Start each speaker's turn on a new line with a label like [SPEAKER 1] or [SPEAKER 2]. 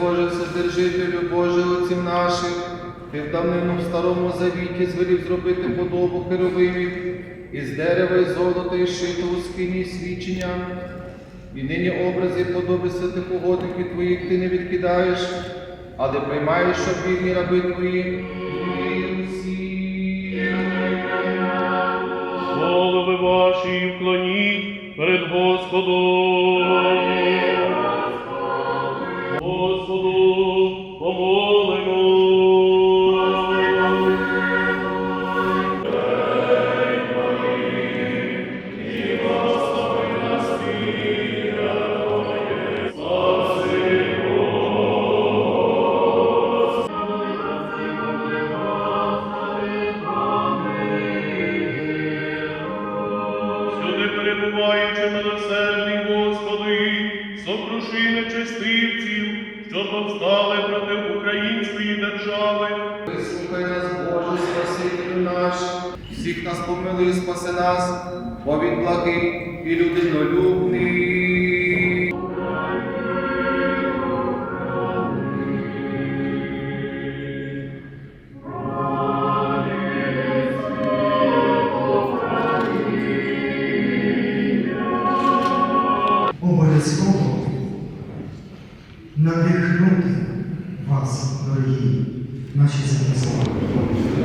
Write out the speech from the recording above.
[SPEAKER 1] Боже, Вседержителю, Боже отців наших, ти в давнину старому завіті звелів зробити подобу херовимів, із дерева, і золота, і шиту у скині свідчення і нині образи і подоби святих угодників твоїх ти не відкидаєш, але приймаєш, щоб раби твої.
[SPEAKER 2] Голови ваші вклоніть перед Господом. Сюди перебуваючи милосердний Господи, сокруши нечестивців, що повстали проти української держави.
[SPEAKER 1] Вислухай нас, Боже, Спасителю наш, всіх нас помилуй, і спаси нас, бо він благий і людинолюбний.
[SPEAKER 3] Обов'язково надихнути вас, дорогі наші землі.